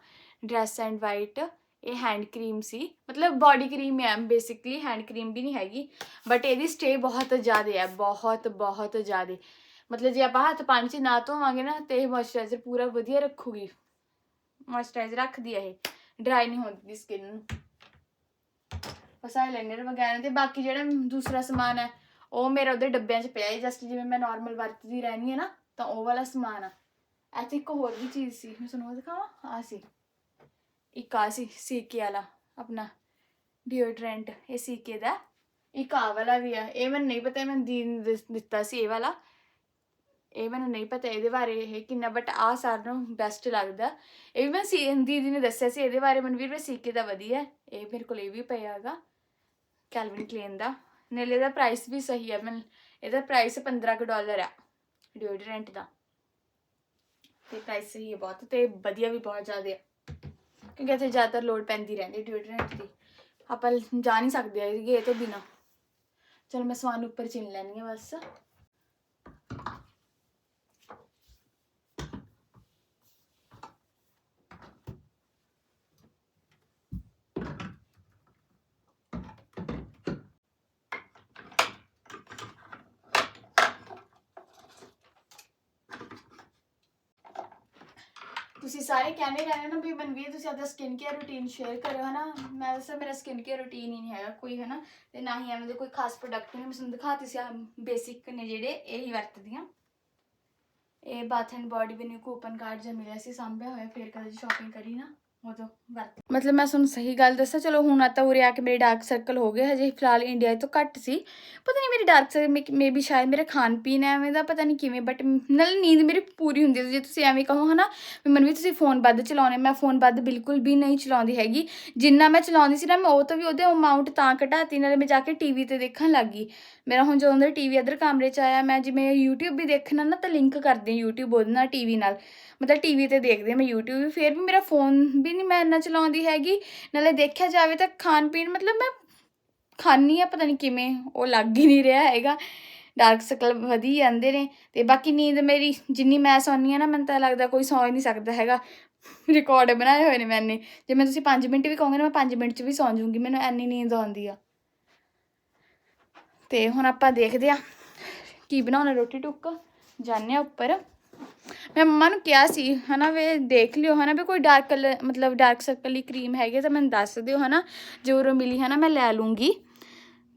ਡਰੈਸ ਐਂਡ ਵਾਈਟ ਇਹ ਹੈਂਡ ਕਰੀਮ ਸੀ। ਮਤਲਬ ਬਾਡੀ ਕਰੀਮ ਹੈ ਬੇਸਿਕਲੀ ਹੈਂਡ ਕਰੀਮ ਵੀ ਨਹੀਂ ਹੈਗੀ ਬਟ ਇਹਦੀ ਸਟੇ ਬਹੁਤ ਜ਼ਿਆਦਾ ਹੈ, ਬਹੁਤ ਬਹੁਤ ਜ਼ਿਆਦਾ। ਮਤਲਬ ਜੇ ਆਪਾਂ ਹੱਥ ਪਾਣੀ 'ਚ ਨਾ ਧੋਵਾਂਗੇ ਨਾ, ਤੇ ਇਹ ਮੋਇਸਚਰਾਈਜ਼ਰ ਪੂਰਾ ਵਧੀਆ ਰੱਖੂਗੀ। ਮੋਇਸਚਰਾਈਜ਼ਰ ਰੱਖਦੀ ਹੈ ਇਹ ਡਰਾਈ ਨਹੀਂ ਹੁੰਦੀ ਸਕਿਨ ਨੂੰ। ਬਸ ਆਈਲਾਈਨਰ ਵਗੈਰਾ ਤੇ ਬਾਕੀ ਜਿਹੜਾ ਦੂਸਰਾ ਸਮਾਨ ਹੈ, ਉਹ ਮੇਰਾ ਉਹਦੇ ਡੱਬਿਆਂ 'ਚ ਪਿਆ ਹੈ। ਜਸਟ ਜਿਵੇਂ ਮੈਂ ਨਾਰਮਲ ਵਰਤਦੀ ਰਹਿੰਦੀ ਹੈ ਨਾ, ਤਾਂ ਉਹ ਵਾਲਾ ਸਮਾਨ ਆ। ਇੱਥੇ ਇੱਕ ਹੋਰ ਵੀ ਚੀਜ਼ ਸੀ, ਮੈਂ ਤੁਹਾਨੂੰ ਦਿਖਾਵਾਂ? ਆ ਸੀ। ਇੱਕ ਆ ਸੀ ਸੀਕੇ ਵਾਲਾ, ਆਪਣਾ ਡਿਓਡਰੈਂਟ ਇਹ ਸੀਕੇ ਦਾ। ਇੱਕ ਆ ਵਾਲਾ ਵੀ ਆ, ਇਹ ਮੈਨੂੰ ਨਹੀਂ ਪਤਾ ਮੈਂ ਦੀਦੀ ਨੇ ਦਿਸ- ਦਿੱਤਾ ਸੀ ਇਹ ਵਾਲਾ। ਇਹ ਮੈਨੂੰ ਨਹੀਂ ਪਤਾ ਇਹਦੇ ਬਾਰੇ ਇਹ ਕਿੰਨਾ ਬਟ ਆ ਸਾਰਿਆਂ ਨੂੰ ਬੈਸਟ ਲੱਗਦਾ। ਇਹ ਵੀ ਮੈਂ ਸੀ, ਦੀਦੀ ਨੇ ਦੱਸਿਆ ਸੀ, ਇਹਦੇ ਬਾਰੇ ਮਨਵੀਰ ਵੀ ਸੀਕੇ ਦਾ ਵਧੀਆ। ਇਹ ਮੇਰੇ ਕੋਲ ਇਹ ਵੀ ਪਿਆ ਹੈਗਾ, ਕੈਲਵਿਨ ਕਲੇਨ ਦਾ। ਨਾਲੇ ਦਾ ਪ੍ਰਾਈਸ ਵੀ ਸਹੀ ਹੈ ਮੈਂ ਇਹਦਾ ਪ੍ਰਾਈਸ 15 ਕੁ ਡਾਲਰ ਆ ਡਿਓਡਰੈਂਟ ਦਾ। ਤੇ ਪ੍ਰਾਈਸ ਸਹੀ ਹੈ ਬਹੁਤ, ਤੇ ਵਧੀਆ ਵੀ ਬਹੁਤ ਜ਼ਿਆਦਾ ਹੈ ਕਿਉਂਕਿ ਇੱਥੇ ਜ਼ਿਆਦਾਤਰ ਲੋਡ ਪੈਂਦੀ ਰਹਿੰਦੀ ਡਿਓਡਰੈਂਟ ਦੀ। ਆਪਾਂ ਜਾ ਨਹੀਂ ਸਕਦੇ ਹੈਗੇ ਇਹ ਤੋਂ ਬਿਨਾ। ਚਲ ਮੈਂ ਸਮਾਨ ਉੱਪਰ ਚਿਣ ਲੈਣੀ ਹੈ ਬਸ ਤੁਸੀਂ ਸਾਰੇ ਕਹਿੰਦੇ ਰਹਿੰਦੇ ਨਾ ਵੀ ਮਨਵੀਰ, ਤੁਸੀਂ ਆਪਦਾ ਸਕਿਨ ਕੇਅਰ ਰੂਟੀਨ ਸ਼ੇਅਰ ਕਰਿਓ, ਹਨਾ? ਮੈਂ ਦੱਸਾਂ ਮੇਰਾ ਸਕਿਨ ਕੇਅਰ ਰੂਟੀਨ ਹੀ ਨਹੀਂ ਹੈਗਾ ਕੋਈ, ਹਨਾ? ਤੇ ਨਾ ਹੀ ਐਵੇਂ ਦੇ ਕੋਈ ਖਾਸ ਪ੍ਰੋਡਕਟ ਨੇ ਮੈਂ ਤੁਹਾਨੂੰ ਦਿਖਾਤੀ ਸੀ ਬੇਸਿਕ ਨੇ ਜਿਹੜੇ, ਇਹੀ ਵਰਤਦੀਆਂ। ਇਹ ਬਾਥ ਐਂਡ ਬਾਡੀ ਬਣੀ ਕੂਪਨ ਕਾਰਡ ਜਿਹਾ ਮਿਲਿਆ ਸੀ, ਸਾਂਭਿਆ ਹੋਇਆ, ਫਿਰ ਕਦੇ ਸ਼ਾਪਿੰਗ ਕਰੀ ਨਾ। ਉਦੋਂ ਵਰਤ। ਮਤਲਬ ਮੈਂ ਤੁਹਾਨੂੰ ਸਹੀ ਗੱਲ ਦੱਸਾਂ, ਚਲੋ ਹੁਣ ਆ ਤਾਂ ਉਰੇ ਆ ਕੇ ਮੇਰੇ ਡਾਰਕ ਸਰਕਲ ਹੋ ਗਏ, ਹਜੇ ਫਿਲਹਾਲ ਇੰਡੀਆ ਤੋਂ ਘੱਟ ਸੀ। ਪਤਾ ਨਹੀਂ ਮੇਰੀ ਡਾਰਕ ਸਰਕਲ ਮੇ ਵੀ ਸ਼ਾਇਦ ਮੇਰਾ ਖਾਣ ਪੀਣ ਐਵੇਂ ਦਾ, ਪਤਾ ਨਹੀਂ ਕਿਵੇਂ ਬਟ ਨਾਲ ਨੀਂਦ ਮੇਰੀ ਪੂਰੀ ਹੁੰਦੀ ਸੀ। ਜੇ ਤੁਸੀਂ ਐਵੇਂ ਕਹੋ ਹਨਾ, ਵੀ ਮਨ ਵੀ ਤੁਸੀਂ ਫੋਨ ਵੱਧ ਚਲਾਉਣੇ, ਮੈਂ ਫੋਨ ਵੱਧ ਬਿਲਕੁਲ ਵੀ ਨਹੀਂ ਚਲਾਉਂਦੀ ਹੈਗੀ। ਜਿੰਨਾ ਮੈਂ ਚਲਾਉਂਦੀ ਸੀ ਨਾ, ਮੈਂ ਉਹ ਤੋਂ ਵੀ ਉਹਦੇ ਅਮਾਉਂਟ ਤਾਂ ਘਟਾਤੀ, ਨਾਲੇ ਮੈਂ ਜਾ ਕੇ ਟੀਵੀ ਤੇ ਦੇਖਣ ਲੱਗ ਗਈ। ਮੇਰਾ ਹੁਣ ਜਦੋਂ ਦਾ ਟੀਵੀ ਅਦਰ ਕਮਰੇ 'ਚ ਆਇਆ, ਮੈਂ ਜਿਵੇਂ YouTube ਵੀ ਦੇਖਣਾ ਨਾ, ਤਾਂ ਲਿੰਕ ਕਰਦੀ YouTube ਉਹਦੇ ਨਾਲ ਟੀਵੀ ਨਾਲ। ਮਤਲਬ ਟੀਵੀ ਤੇ ਦੇਖਦੇ ਹਾਂ, ਮੈਂ YouTube ਵੀ, ਫਿਰ ਵੀ ਮੇਰਾ ਫੋਨ ਵੀ ਨਹੀਂ, ਮੈਂ ਇੰਨਾ ਚਲਾਉਂਦੀ ਹੈਗੀ। ਨਾਲੇ ਦੇਖਿਆ ਜਾਵੇ ਤਾਂ ਖਾਣ ਪੀਣ ਮਤਲਬ ਮੈਂ ਖਾਣੀ ਆ ਪਤਾ ਨਹੀਂ ਕਿਵੇਂ, ਉਹ ਲੱਗ ਹੀ ਨਹੀਂ ਰਿਹਾ ਹੈਗਾ। ਡਾਰਕ ਸਰਕਲ ਵਧੀ ਜਾਂਦੇ ਨੇ ਤੇ ਬਾਕੀ ਨੀਂਦ ਮੇਰੀ ਜਿੰਨੀ ਮੈਂ ਸੌਂਦੀ ਆ ਨਾ, ਮੈਨੂੰ ਤਾਂ ਲੱਗਦਾ ਕੋਈ ਸੌਂ ਹੀ ਨਹੀਂ ਸਕਦਾ ਹੈਗਾ। ਰਿਕਾਰਡ ਬਣਾਏ ਹੋਏ ਨੇ ਮੈਨੇ। ਜੇ ਮੈਂ ਤੁਸੀਂ 5 ਮਿੰਟ ਵੀ ਕਹੋਗੇ ਨਾ, ਮੈਂ 5 ਮਿੰਟ 'ਚ ਵੀ ਸੌਂ ਜਾਊਂਗੀ, ਮੈਨੂੰ ਐਨੀ ਨੀਂਦ ਆਉਂਦੀ ਆ। ਤੇ ਹੁਣ ਆਪਾਂ ਦੇਖਦੇ ਆ ਕੀ ਬਣਾਉਣਾ ਰੋਟੀ ਟੁੱਕ। ਜਾਣੇ ਆ ਉੱਪਰ। ਮੈਂ ਮੰਮਾ ਨੂੰ ਕਿਹਾ ਸੀ, ਹਨਾ ਵੇ ਦੇਖ ਲਿਓ, ਹਨਾ ਵੀ ਕੋਈ ਡਾਰਕ ਕਲਰ ਮਤਲਬ ਡਾਰਕ ਸਰਕਲ ਦੀ ਕਰੀਮ ਹੈਗੀ ਤਾਂ ਮੈਨੂੰ ਦੱਸ ਦਿਓ, ਹਨਾ, ਜੇ ਉਰੋਂ ਮਿਲੀ, ਹਨਾ, ਮੈਂ ਲੈ ਲੂੰਗੀ।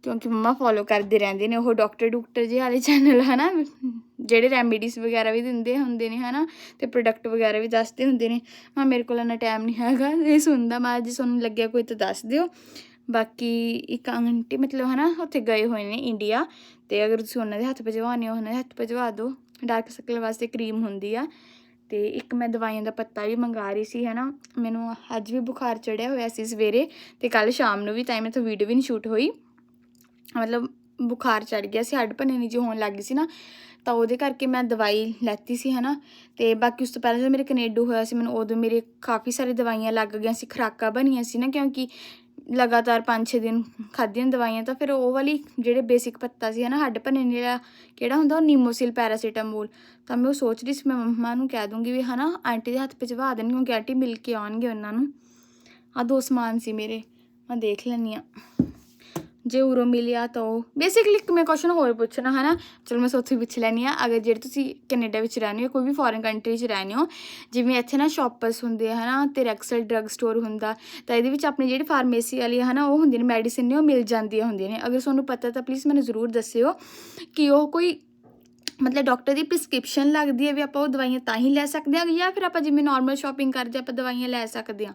ਕਿਉਂਕਿ ਮੰਮਾ ਫੋਲੋ ਕਰਦੇ ਰਹਿੰਦੇ ਨੇ, ਉਹ ਡਾਕਟਰ ਡਾਕਟਰ ਜੀ ਵਾਲੇ ਚੈਨਲ ਹਨਾ, ਜਿਹੜੇ ਰੈਮੀਡੀਜ਼ ਵਗੈਰਾ ਵੀ ਦਿੰਦੇ ਹੁੰਦੇ ਨੇ, ਹਨਾ, ਤੇ ਪ੍ਰੋਡਕਟ ਵਗੈਰਾ ਵੀ ਦੱਸਦੇ ਹੁੰਦੇ ਨੇ। ਮੈਂ ਮੇਰੇ ਕੋਲ ਇੰਨਾ ਟਾਈਮ ਨਹੀਂ ਹੈਗਾ, ਇਹ ਸੁਣਦਾ, ਮੈਂ ਜੇ ਤੁਹਾਨੂੰ ਲੱਗਿਆ ਕੋਈ ਤਾਂ ਦੱਸ ਦਿਓ। ਬਾਕੀ ਇੱਕ ਆਂਟੀ, ਮਤਲਬ, ਹਨਾ, ਉੱਥੇ ਗਏ ਹੋਏ ਨੇ ਇੰਡੀਆ ਤੇ ਅਗਰ ਤੁਸੀਂ ਉਹਨਾਂ ਦੇ ਹੱਥ ਭਜਵਾਉਣੇ ਹੋ, ਉਹਨਾਂ ਦੇ ਹੱਥ ਭਜਵਾ ਦਿਓ। ਡਾਰਕ ਸਰਕਲ ਵਾਸਤੇ ਕਰੀਮ ਹੁੰਦੀ ਆ। ਤੇ ਇੱਕ ਮੈਂ ਦਵਾਈਆਂ ਦਾ ਪੱਤਾ ਵੀ ਮੰਗਾ ਰਹੀ ਸੀ, ਹਨਾ। ਮੈਨੂੰ ਅੱਜ ਵੀ ਬੁਖਾਰ ਚੜਿਆ ਹੋਇਆ ਸੀ ਸਵੇਰੇ ਤੇ ਕੱਲ ਸ਼ਾਮ ਨੂੰ ਵੀ, ਤਾਂ ਮੈਂ ਤੋਂ ਵੀਡੀਓ ਵੀ ਨਹੀਂ ਸ਼ੂਟ ਹੋਈ। ਮਤਲਬ ਬੁਖਾਰ ਚੜ ਗਿਆ ਸੀ, ਹੱਡ ਭੰਨੇ ਭੰਨਣੀ ਜਿਹੀ ਹੋਣ ਲੱਗ ਗਈ ਸੀ ਨਾ, ਤਾਂ ਉਹਦੇ ਕਰਕੇ ਮੈਂ ਦਵਾਈ ਲੈਤੀ ਸੀ, ਹਨਾ। ਤੇ ਬਾਕੀ ਉਸ ਤੋਂ ਪਹਿਲਾਂ ਜਦੋਂ ਮੇਰੇ ਕਨੇਡੂ ਹੋਇਆ ਸੀ, ਮੈਨੂੰ ਉਦੋਂ ਮੇਰੇ ਕਾਫੀ ਸਾਰੀ ਦਵਾਈਆਂ ਲੱਗ ਗਈਆਂ ਸੀ, ਖਰਾਕਾਂ ਬਣੀਆਂ ਸੀ ਨਾ, ਕਿਉਂਕਿ ਲਗਾਤਾਰ 5-6 ਦਿਨ ਖਾਧੀਆਂ ਦਵਾਈਆਂ, ਤਾਂ ਫਿਰ ਉਹ ਵਾਲੀ ਜਿਹੜੇ ਬੇਸਿਕ ਪੱਤਾ ਸੀ ਹਨਾ, ਹੱਡ ਭੰਨੇ ਵਾਲਾ ਕਿਹੜਾ ਹੁੰਦਾ, ਉਹ ਨੀਮੋਸਿਲ ਪੈਰਾਸੀਟਾਮੋਲ। ਤਾਂ ਮੈਂ ਉਹ ਸੋਚ ਰਹੀ ਸੀ, ਮੈਂ ਮੰਮਾ ਨੂੰ ਕਹਿ ਦੂੰਗੀ ਵੀ ਹਨਾ, ਆਂਟੀ ਦੇ ਹੱਥ ਭਿਜਵਾ ਦੇਣ ਕਿਉਂਕਿ ਆਂਟੀ ਮਿਲ ਕੇ ਆਉਣਗੇ ਉਹਨਾਂ ਨੂੰ। ਆ ਦੋ ਸਮਾਨ ਸੀ ਮੇਰੇ, ਮੈਂ ਦੇਖ ਲੈਂਦੀ ਆ ਜੇ ਉਰੋਂ ਮਿਲਿਆ ਤਾਂ ਉਹ ਬੇਸਿਕਲੀ ਇੱਕ ਮੈਂ ਕੁਐਸਚਨ ਹੋਰ ਪੁੱਛਣਾ ਹੈ ਨਾ ਚਲੋ ਮੈਂ ਸੋਥੀ ਪੁੱਛ ਲੈਣੀ ਆ ਅਗਰ ਜਿਹੜੇ ਤੁਸੀਂ ਕੈਨੇਡਾ ਵਿੱਚ ਰਹਿੰਦੇ ਹੋ, ਕੋਈ ਵੀ ਫੋਰਨ ਕੰਟਰੀ 'ਚ ਰਹਿੰਦੇ ਹੋ, ਜਿਵੇਂ ਇੱਥੇ ਨਾ ਸ਼ਾਪਰਸ ਹੁੰਦੇ ਆ, ਹਨਾ? ਤੇ ਰੈਕਸਲ ਡਰੱਗ ਸਟੋਰ ਹੁੰਦਾ, ਤਾਂ ਇਹਦੇ ਵਿੱਚ ਆਪਣੀ ਜਿਹੜੀ ਫਾਰਮੇਸੀ ਵਾਲੀ ਹੈ ਨਾ ਉਹ ਹੁੰਦੀ ਨੇ ਮੈਡੀਸਿਨ ਨੇ, ਉਹ ਮਿਲ ਜਾਂਦੀਆਂ ਹੁੰਦੀਆਂ ਨੇ। ਅਗਰ ਤੁਹਾਨੂੰ ਪਤਾ ਤਾਂ ਪਲੀਜ਼ ਮੈਨੂੰ ਜ਼ਰੂਰ ਦੱਸਿਓ ਕਿ ਉਹ ਕੋਈ ਮਤਲਬ ਡਾਕਟਰ ਦੀ ਪ੍ਰਿਸਕ੍ਰਿਪਸ਼ਨ ਲੱਗਦੀ ਹੈ ਵੀ ਆਪਾਂ ਉਹ ਦਵਾਈਆਂ ਤਾਂ ਹੀ ਲੈ ਸਕਦੇ ਹਾਂ ਜਾਂ ਫਿਰ ਆਪਾਂ ਜਿਵੇਂ ਨਾਰਮਲ ਸ਼ਾਪਿੰਗ ਕਰਦੇ ਆਪਾਂ ਦਵਾਈਆਂ ਲੈ ਸਕਦੇ ਹਾਂ।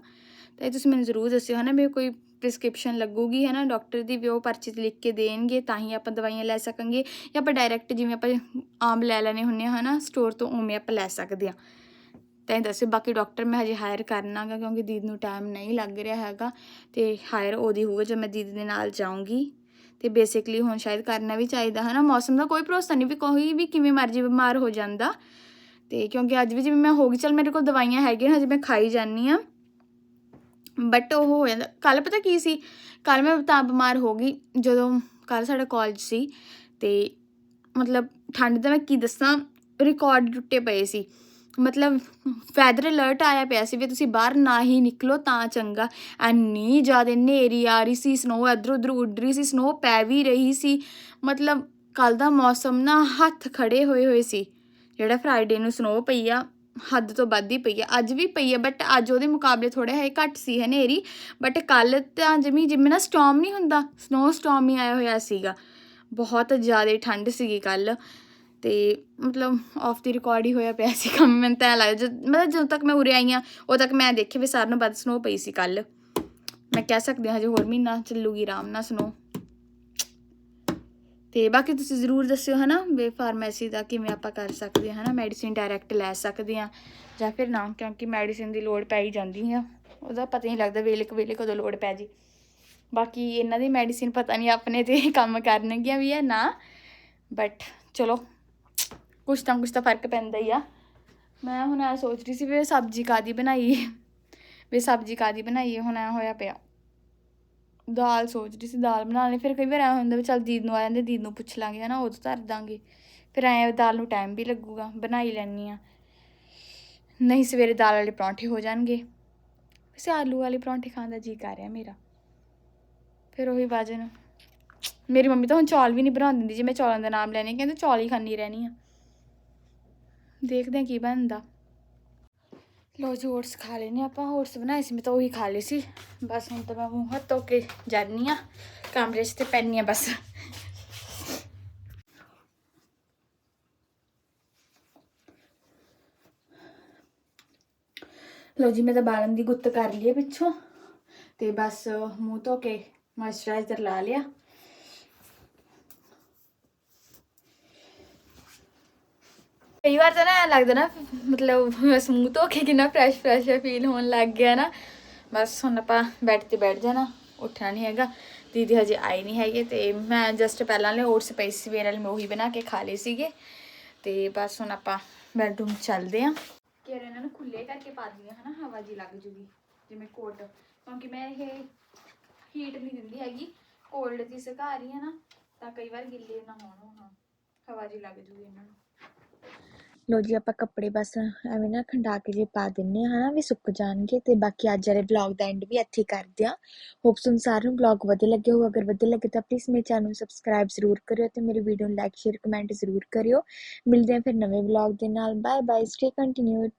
ਤਾਂ ਇਹ ਤੁਸੀਂ ਮੈਨੂੰ ਜ਼ਰੂਰ ਦੱਸਿਓ, ਹਨਾ? ਵੀ ਕੋਈ ਪ੍ਰਿਸਕ੍ਰਿਪਸ਼ਨ ਲੱਗੂਗੀ, ਹੈ ਨਾ? ਡਾਕਟਰ ਦੀ ਵੀ ਉਹ ਪਰਚੀ 'ਤੇ ਲਿਖ ਕੇ ਦੇਣਗੇ, ਤਾਂ ਹੀ ਆਪਾਂ ਦਵਾਈਆਂ ਲੈ ਸਕਾਂਗੇ ਜਾਂ ਆਪਾਂ ਡਾਇਰੈਕਟ ਜਿਵੇਂ ਆਪਾਂ ਆਮ ਲੈ ਲੈਣੇ ਹੁੰਦੇ ਆ ਹਨਾ? ਸਟੋਰ ਤੋਂ ਉਵੇਂ ਆਪਾਂ ਲੈ ਸਕਦੇ ਆ ਤਾਂ ਇਹ ਦੱਸਿਓ, ਬਾਕੀ ਡਾਕਟਰ ਮੈਂ ਹਜੇ ਹਾਇਰ ਕਰਨਾ ਗਾ ਕਿਉਂਕਿ ਦੀਦੀ ਨੂੰ ਟਾਈਮ ਨਹੀਂ ਲੱਗ ਰਿਹਾ ਹੈਗਾ ਤੇ ਹਾਇਰ ਉਹਦੀ ਹੋਊਗਾ ਜਦ ਮੈਂ ਦੀਦੀ ਦੇ ਨਾਲ ਜਾਊਂਗੀ। ਤੇ ਬੇਸਿਕਲੀ ਹੁਣ ਸ਼ਾਇਦ ਕਰਨਾ ਵੀ ਚਾਹੀਦਾ ਹੈ ਨਾ ਮੌਸਮ ਦਾ ਕੋਈ ਭਰੋਸਾ ਨਹੀਂ ਵੀ ਕੋਈ ਵੀ ਕਿਵੇਂ ਮਰਜ਼ੀ ਬਿਮਾਰ ਹੋ ਜਾਂਦਾ। ਤੇ ਕਿਉਂਕਿ ਅੱਜ ਵੀ ਜਿਵੇਂ ਮੈਂ ਹੋ ਗਈ, ਚਲ ਮੇਰੇ ਕੋਲ ਦਵਾਈਆਂ ਹੈਗੀਆਂ, ਹਜੇ ਮੈਂ ਖਾਈ ਜਾਂਦੀ ਆ ਬਟ ਉਹ ਹੋ ਜਾਂਦਾ। ਕੱਲ ਪਤਾ ਕੀ ਸੀ? ਕੱਲ ਮੈਂ ਤਾਂ ਬਿਮਾਰ ਹੋ ਗਈ। ਜਦੋਂ ਕੱਲ ਸਾਡਾ ਕਾਲਜ ਸੀ ਤੇ ਮਤਲਬ ਠੰਡ ਦਾ ਮੈਂ ਕੀ ਦੱਸਾਂ? ਰਿਕਾਰਡ ਟੁੱਟੇ ਪਏ ਸੀ। ਮਤਲਬ ਵੈਦਰ ਅਲਰਟ ਆਇਆ ਪਿਆ ਸੀ ਵੀ ਤੁਸੀਂ ਬਾਹਰ ਨਾ ਹੀ ਨਿਕਲੋ ਤਾਂ ਚੰਗਾ। ਐਨੀ ਜ਼ਿਆਦਾ ਹਨੇਰੀ ਆ ਰਹੀ ਸੀ ਸਨੋ ਇੱਧਰ ਉੱਧਰ ਉੱਡ ਰਹੀ ਸੀ ਸਨੋ ਪੈ ਵੀ ਰਹੀ ਸੀ। ਮਤਲਬ ਕੱਲ ਦਾ ਮੌਸਮ ਨਾ ਹੱਥ ਖੜੇ ਹੋਏ ਹੋਏ ਸੀ। ਜਿਹੜਾ ਫਰਾਈਡੇ ਨੂੰ ਸਨੋ ਪਈ ਆ ਹੱਦ ਤੋਂ ਵੱਧ ਹੀ ਪਈ ਹੈ। ਅੱਜ ਵੀ ਪਈ ਹੈ ਬਟ ਅੱਜ ਉਹਦੇ ਮੁਕਾਬਲੇ ਥੋੜਾ ਹੈ ਘੱਟ ਸੀ ਹਨੇਰੀ ਬਟ ਕੱਲ ਤਾਂ ਜਿਵੇਂ ਜਿਵੇਂ ਨਾ ਸਟਾਰਮ ਨਹੀਂ ਹੁੰਦਾ ਸਨੋ ਸਟਾਰਮ ਹੀ ਆਇਆ ਹੋਇਆ ਸੀਗਾ। ਬਹੁਤ ਜ਼ਿਆਦਾ ਠੰਡ ਸੀਗੀ ਕੱਲ ਤੇ ਮਤਲਬ ਆਫ ਦੀ ਰਿਕਾਰਡ ਹੀ ਹੋਇਆ ਪਿਆ ਸੀ ਕੰਮ ਮੈਨੂੰ ਤਾਂ ਲੱਗਦਾ, ਜਦ, ਮਤਲਬ ਜਦੋਂ ਤੱਕ ਮੈਂ ਉਰੇ ਆਈ ਹਾਂ, ਉਦੋਂ ਤੱਕ ਮੈਂ ਦੇਖਿਆ ਵੀ ਸਾਰਿਆਂ ਨੂੰ ਵੱਧ ਸਨੋ ਪਈ ਸੀ ਕੱਲ ਮੈਂ ਕਹਿ ਸਕਦੀ ਹਾਂ ਹਜੇ ਹੋਰ ਮਹੀਨਾ ਚੱਲੂਗੀ, ਆਰਾਮ ਨਾਲ ਸਨੋ ਤੇ ਬਾਕੀ ਤੁਸੀਂ ਜ਼ਰੂਰ ਦੱਸਿਓ, ਹਨਾ, ਵੀ ਫਾਰਮੇਸੀ ਦਾ ਕਿਵੇਂ ਆਪਾਂ ਕਰ ਸਕਦੇ ਹਾਂ, ਹਨਾ ਮੈਡੀਸਿਨ ਡਾਇਰੈਕਟ ਲੈ ਸਕਦੇ ਹਾਂ, ਜਾਂ ਫਿਰ ਨਾ, ਕਿਉਂਕਿ ਮੈਡੀਸਿਨ ਦੀ ਲੋੜ ਪੈ ਹੀ ਜਾਂਦੀ ਆ। ਉਹਦਾ ਪਤਾ ਨਹੀਂ ਲੱਗਦਾ, ਵੇਲੇ ਕੁ ਵੇਲੇ ਕਦੋਂ ਲੋੜ ਪੈ ਜੀ। ਬਾਕੀ ਇਹਨਾਂ ਦੀ ਮੈਡੀਸਿਨ ਪਤਾ ਨਹੀਂ ਆਪਣੇ ਤੇ ਕੰਮ ਕਰਨਗੀਆਂ ਵੀ ਆ, ਨਾ। ਬਟ ਚਲੋ, ਕੁਛ ਤਾਂ ਕੁਛ ਤਾਂ ਫ਼ਰਕ ਪੈਂਦਾ ਹੀ ਆ। ਮੈਂ ਹੁਣ ਐ ਸੋਚ ਰਹੀ ਸੀ ਵੀ ਸਬਜ਼ੀ ਕਾਦੀ ਬਣਾਈਏ? ਵੀ ਸਬਜ਼ੀ ਕਾਦੀ ਬਣਾਈਏ? ਹੁਣ ਐ ਹੋਇਆ ਪਿਆ। ਦਾਲ ਸੋਚ ਰਹੀ ਸੀ, ਦਾਲ ਬਣਾ ਲਈ, ਫਿਰ ਕਈ ਵਾਰ ਐ ਹੁੰਦਾ ਵੀ ਚੱਲ ਦੀਦ ਨੂੰ ਆ ਜਾਂਦੇ, ਦੀਦ ਨੂੰ ਪੁੱਛ ਲਾਂਗੇ, ਹਨਾ ਉਦੋਂ ਧਰ ਦਾਂਗੇ। ਫਿਰ ਐ ਦਾਲ ਨੂੰ ਟਾਈਮ ਵੀ ਲੱਗੂਗਾ, ਬਣਾਈ ਲੈਣੀ ਆ ਨਹੀਂ, ਸਵੇਰੇ ਦਾਲ ਵਾਲੇ ਪਰੌਂਠੇ ਹੋ ਜਾਣਗੇ। ਵੈਸੇ ਆਲੂ ਵਾਲੇ ਪਰੌਂਠੇ ਖਾਣ ਦਾ ਜੀ ਕਰ ਰਿਹਾ ਮੇਰਾ। ਫਿਰ ਉਹੀ ਵਜਨ। ਮੇਰੀ ਮੰਮੀ ਤਾਂ ਹੁਣ ਚੌਲ ਵੀ ਨਹੀਂ ਬਣਾ ਦਿੰਦੀ, ਜੇ ਮੈਂ ਚੌਲਾਂ ਦਾ ਨਾਮ ਲੈਣੀ ਕਹਿੰਦੇ ਚੌਲ ਹੀ ਖਾਣੀ ਰਹਿਣੀ ਆ। ਦੇਖਦੇ ਆ ਕੀ ਬਣਦਾ। ਲੋ ਜੀ ਓਟਸ ਖਾ ਲੈਨੇ ਆਪਾਂ। ਓਟਸ ਬਣਾਏ ਸੀ, ਮੈਂ ਤਾਂ ਉਹੀ ਖਾ ਲਈ ਸੀ। ਬਸ ਹੁਣ ਤਾਂ ਮੈਂ ਮੂੰਹ ਹੱਥ ਧੋ ਕੇ ਜਾਨੀ ਆ ਕਮਰੇ 'ਚ ਤੇ ਪੈਣੀ ਆ ਬਸ। ਲੋ ਜੀ, ਮੈਂ ਤਾਂ ਬਾਲਾਂ ਦੀ ਗੁੱਤ ਕਰ ਲਈ ਹੈ ਪਿੱਛੋਂ। ਤੇ ਬਸ ਮੂੰਹ ਧੋ ਕੇ ਮੋਇਸਚਰਾਈਜ਼ਰ ਲਾ ਲਿਆ। ਕਈ ਵਾਰ ਤਾਂ ਨਾ ਐਂ ਲੱਗਦਾ ਨਾ, ਮਤਲਬ ਬਸ ਮੂੰਹ ਧੋ ਕੇ ਕਿੰਨਾ ਫਰੈਸ਼ ਫਰੈਸ਼ ਫੀਲ ਹੋਣ ਲੱਗ ਗਿਆ ਨਾ। ਬਸ ਹੁਣ ਆਪਾਂ ਬੈੱਡ ਤੇ ਬੈਠ ਜਾਣਾ, ਉੱਠਣਾ ਨਹੀਂ ਹੈਗਾ। ਦੀਦੀ ਹਜੇ ਆਈ ਨਹੀਂ ਹੈਗੇ ਤੇ ਮੈਂ ਜਸਟ ਪਹਿਲਾਂ ਲਈ ਓਟਸ ਪਈ ਸੀ, ਸਵੇਰ ਵਾਲੀ ਮੈਂ ਉਹੀ ਬਣਾ ਕੇ ਖਾ ਲਏ ਸੀਗੇ। ਤੇ ਬਸ ਹੁਣ ਆਪਾਂ ਬੈਡਰੂਮ ਚੱਲਦੇ ਆਂ। ਕਿ ਇਹਨਾਂ ਨੂੰ ਖੁੱਲੇ ਕਰਕੇ ਪਾ ਦਿੰਦੀ ਹਾਂ ਹਨਾ, ਹਵਾ ਜੀ ਲੱਗ ਜੂਗੀ, ਜਿਵੇਂ ਕੋਟ ਕਿਉਂਕਿ ਮੈਂ ਇਹ ਹੀਟ ਨਹੀਂ ਦਿੰਦੀ ਹੈਗੀ ਕੋਲਡ ਦੀ ਸੁਕਾ ਰਹੀ ਹੈ ਨਾ, ਤਾਂ ਕਈ ਵਾਰ ਗਿੱਲੇ ਨਾ ਹੋਣ ਹੁਣ ਹਵਾ ਜੀ ਲੱਗ ਜੂਗੀ ਇਹਨਾਂ ਨੂੰ। ਲੋ ਜੀ, ਆਪਾਂ ਕੱਪੜੇ ਬਸ ਐਵੇਂ ਨਾ ਖੰਡਾ ਕੇ ਜੇ ਪਾ ਦਿੰਨੇ ਆ, ਹਨਾ, ਵੀ ਸੁੱਕ ਜਾਣਗੇ ਤੇ ਬਾਕੀ ਅੱਜ ਵਾਲੇ ਵਲੌਗ ਦਾ ਐਂਡ ਵੀ ਇੱਥੇ ਕਰਦੇ ਆ। ਹੋਪਸ ਤੁਹਾਨੂੰ ਸਾਰਿਆਂ ਨੂੰ ਵਲੌਗ ਵਧੀਆ ਲੱਗੇ ਹੋ ਅਗਰ ਵਧੀਆ ਲੱਗੇ ਤਾਂ ਪਲੀਜ਼ ਮੇਰੇ ਚੈਨਲ ਨੂੰ ਸਬਸਕ੍ਰਾਈਬ ਜ਼ਰੂਰ ਕਰਿਓ ਤੇ ਮੇਰੇ ਵੀਡੀਓ ਨੂੰ ਲਾਈਕ ਸ਼ੇਅਰ ਕਮੈਂਟ ਜ਼ਰੂਰ ਕਰਿਓ। ਮਿਲਦੇ ਆ ਫਿਰ ਨਵੇਂ ਵਲੌਗ ਦੇ ਨਾਲ। Bye bye stay continued